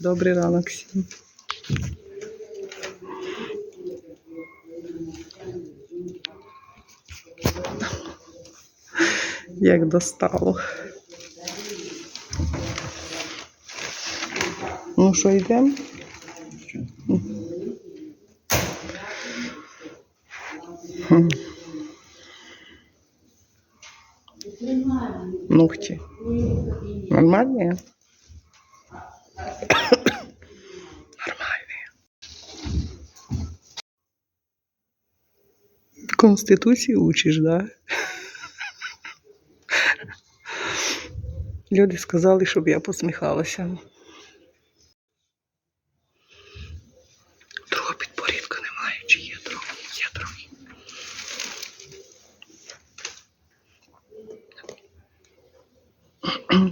Добрий ранок всім. Як достало. Ну що, йдемо? Хм. Ногти. Нормальные? Нормальные. Конституцію учиш, да? Люди сказали, щоб я посміхалася. Другого підборідка немає, чи є трохи? Є трохи.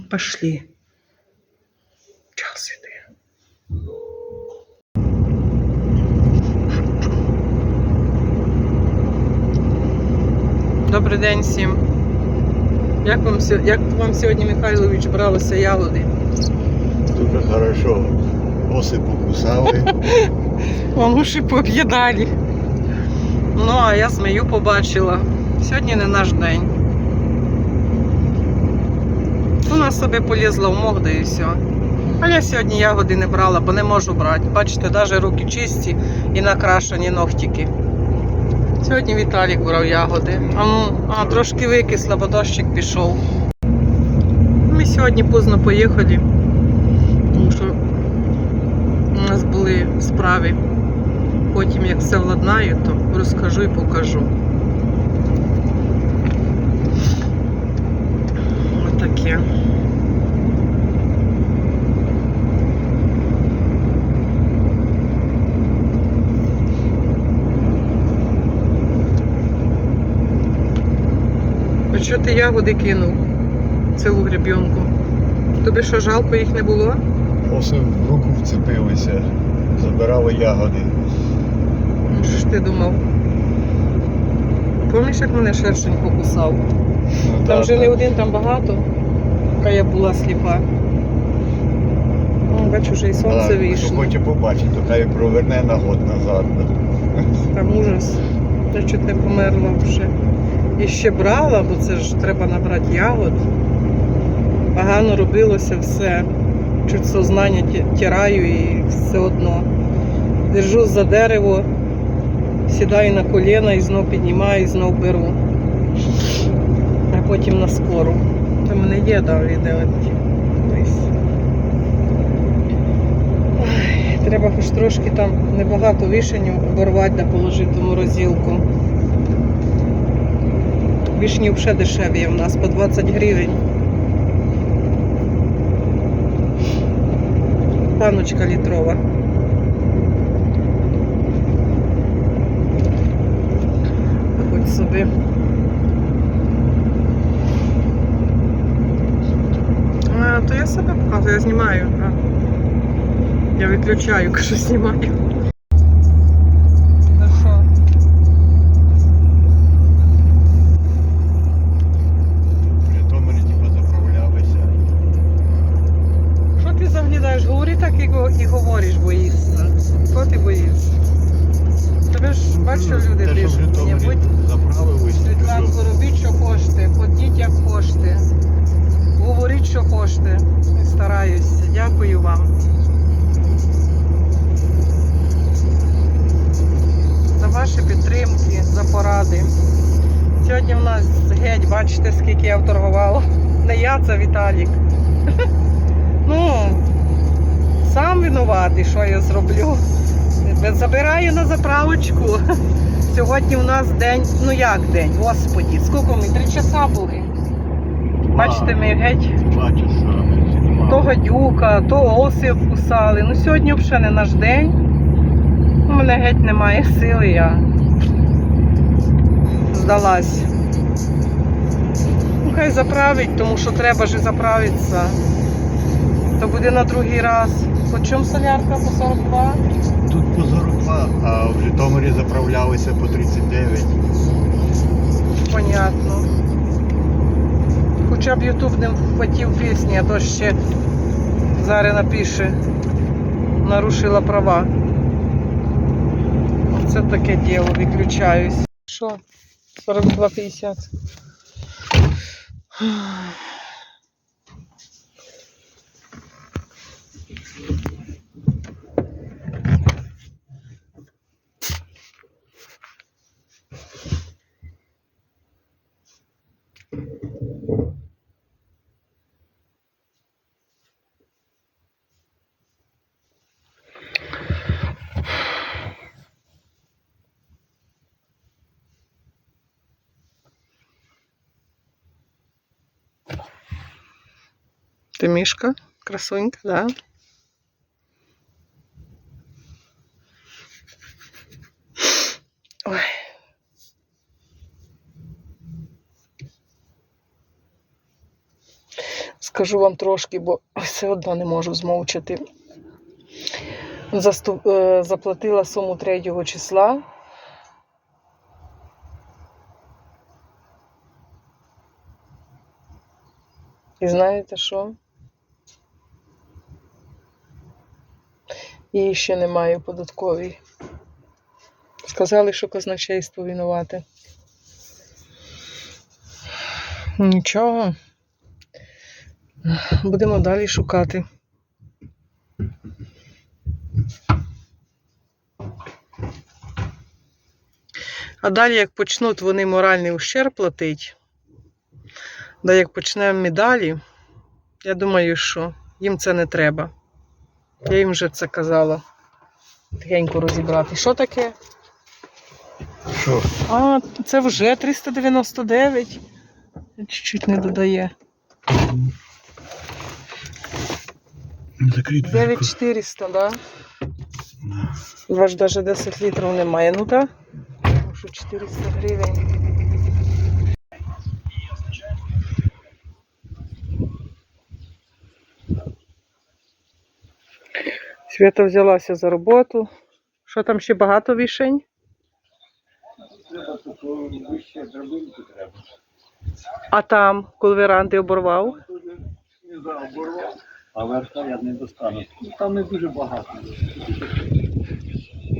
Пошли. Добрий день всім. Як вам, як вам сьогодні Михайлович бралося ягоди? Дуже хорошо. Оси покусали. Вам уші пооб'їдали. Ну, а я змію побачила. Сьогодні не наш день. Вона собі полізла в мох, да і все. А я сьогодні ягоди не брала, бо не можу брати. Бачите, навіть руки чисті і накрашені ногтики. Сьогодні Віталік брав ягоди. А, ну, а трошки викисла, бо дощик пішов. Ми сьогодні поздно поїхали, тому що у нас були справи. Потім, як все владнаю, то розкажу і покажу. Отаке. А що ти ягоди кинув? Цілу гребінку? Тобі що жалко їх не було? Оси в руку вцепилися, забирали ягоди. Ну, Що ж ти думав? Пам'ятаєш, як мене шершень покусав? Ну, Там да, вже не так. один, там багато. Яка я була сліпа. О, бачу, вже і сонце Так, вийшло. хоче побачити, то хай проверне на год назад. Там ужас. Я чуть не померла вже. І ще брала, бо це ж треба набрати ягод. Погано робилося все. Чуть сознання тіраю і все одно. Держусь за дерево, сідаю на коліна і знов піднімаю, і знов беру. А потім на скору. Та мене є да, відео. Десь. Треба хоч трошки там небагато вишеню оборвати да положити в морозилку. Вишні взагалі дешеві в нас по 20 гривень. Паночка літрова. Хоч собі. А, то я себе показую, я знімаю. Я виключаю, кажу, знімаю. Ну що? В Житомирі типу заправлялися. Що ти заглядаєш? Говори так і, говориш, боїшся. Що ти боїшся? Тебе ж бачу, люди Те, що в пишуть. мені, Будь заправилися. Світланко, робіть, що хочете, ходіть, як хочете. Говоріть, що хочете. І стараюся. Дякую вам. За ваші підтримки, за поради. Сьогодні в нас геть, бачите, скільки я вторгувала. Не я, це Віталік. Ну, винуватий, що я зроблю. Забираю на заправочку. Сьогодні у нас день, ну як день, господі, скільки ми? Три часа були. Бачите, ми геть Два часа. то гадюка, то оси вкусали. Ну сьогодні взагалі не наш день. У мене геть немає сили, я здалась. Ну, хай заправить, тому що треба ж заправитися. То буде на другий раз. По чому солярка? По 42? Тут по 42, а в Житомирі заправлялися по 39. Понятно. Хоча б Ютуб не вхватив пісні, а то ще зараз напише. нарушила права. Це таке діло, виключаюсь. Що? 42,50. Ти мішка? Красунька, да? Ой. Скажу вам трошки, бо все одно не можу змовчати. Заступ... е, Заплатила суму 3 числа. І знаєте що? Її ще немає податковій. Сказали, що казначейство винувате. Нічого. Будемо далі шукати. А далі, як почнуть вони моральний ущерб платити, да як почнемо медалі, я думаю, що їм це не треба. Я їм вже це казала. Тихенько розібрати. Що таке? Що? А, це вже 399. Чуть-чуть не додає. Закрити. 9400, да? У вас навіть 10 літрів немає. Ну так? Да? Що 400 гривень. Свята взялася за роботу. Що там ще багато вішень? Вище драбинку треба. А там, коли веранди оборвав? Не заоборвав. А верха я не достану. Ну, Там не дуже багато.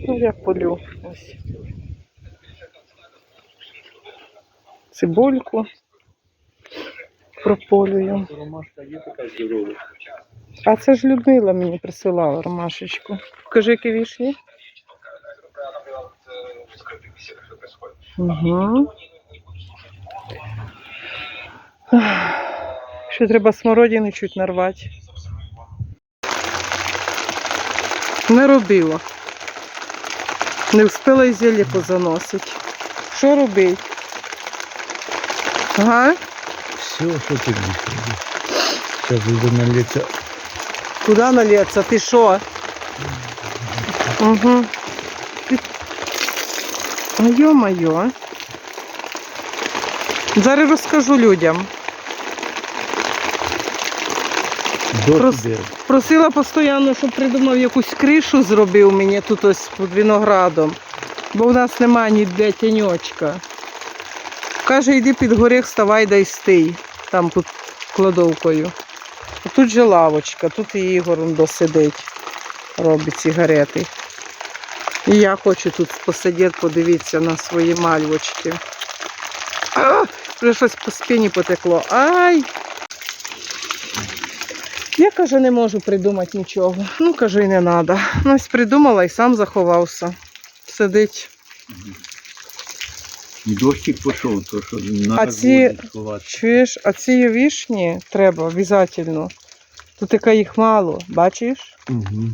Ну, я полю. Ось. Цибульку прополюю. Ромашка є така здорова. А це ж Людмила мені присилала ромашечку. Покажи, які вішні. Угу. Ще треба смородини чуть нарвати. Не робила. Не встигла і зілля позаносить. Що робить? Ага. Все, що робити? Зараз буде наліться. Куда налється? Ти що? Угу. А йо-моє. Зараз розкажу людям. Прос- Просила постійно, щоб придумав якусь кришу зробив мені тут ось під виноградом, бо в нас немає ніде тіньочка. Каже, йди під горіх, вставай дай стий, там під кладовкою. Тут же лавочка, тут і Ігор досидить, робить сигарети. І я хочу тут посидіти, подивитися на свої мальвочки. А, вже щось по спині потекло. Ай! Я каже, не можу придумати нічого. Ну, каже, і не треба. Ну, ось придумала і сам заховався. Сидить. Дощик пішов, то що на А ці- сховати. Чуєш, а ці вішні треба обов'язково. Тут така їх мало, бачиш? Угу.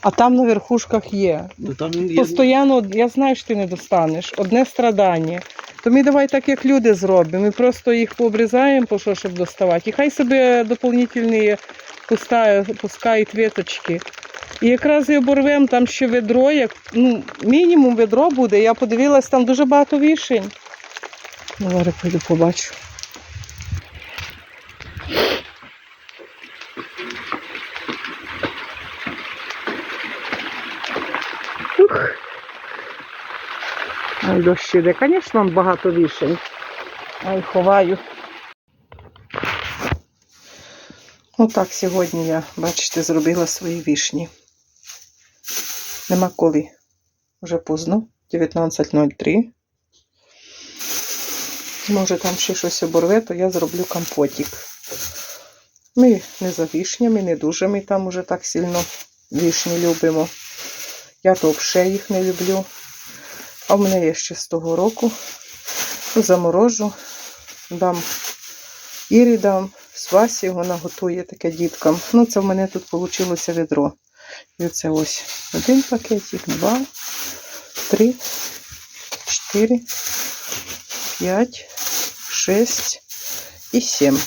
А там на верхушках є. То там є... Постоянно, я знаю, що ти не достанеш. Одне страдання. То ми давай так, як люди зробимо. Ми просто їх пообрізаємо, по що, щоб доставати. І хай собі доповнительні пускають, пускають віточки. І якраз і оборвемо там ще ведро, як ну, мінімум ведро буде. Я подивилась, там дуже багато вішень. Ну, пойду побачу. Ух. Ай, дощ іде. Звісно, багато вішень. Ай, ховаю. Отак сьогодні я, бачите, зробила свої вішні. Нема коли. Вже поздно, 19.03. Може там ще щось оборве, то я зроблю компотик. Ми не за вишнями, не дуже ми там уже так сильно вишні любимо. Я то взагалі їх не люблю. А в мене є ще з того року. Заморожу, дам Ірі дам, Свасі вона готує таке діткам. Ну, це в мене тут вийшло відро. І оце ось один пакетик, два, три, чотири, п'ять, шесть і сім.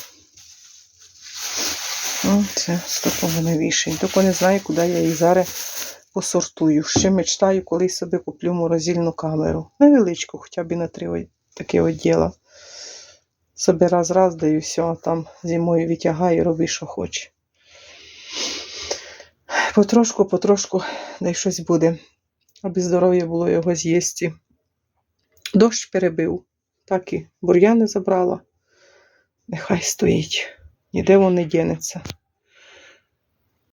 Ну, Це столько в мене вішень. Тільки не знаю, куди я їх зараз посортую. Ще мечтаю, коли собі куплю морозильну камеру. Невеличку, хоча б і на три таке оділа. Собі раз-раз даю все, а там зимою витягаю роби, що хоче. Потрошку, потрошку, не щось буде. Аби здоров'я було його з'їсти. Дощ перебив, так і бур'яни забрала. Нехай стоїть. Ніде він не дінеться.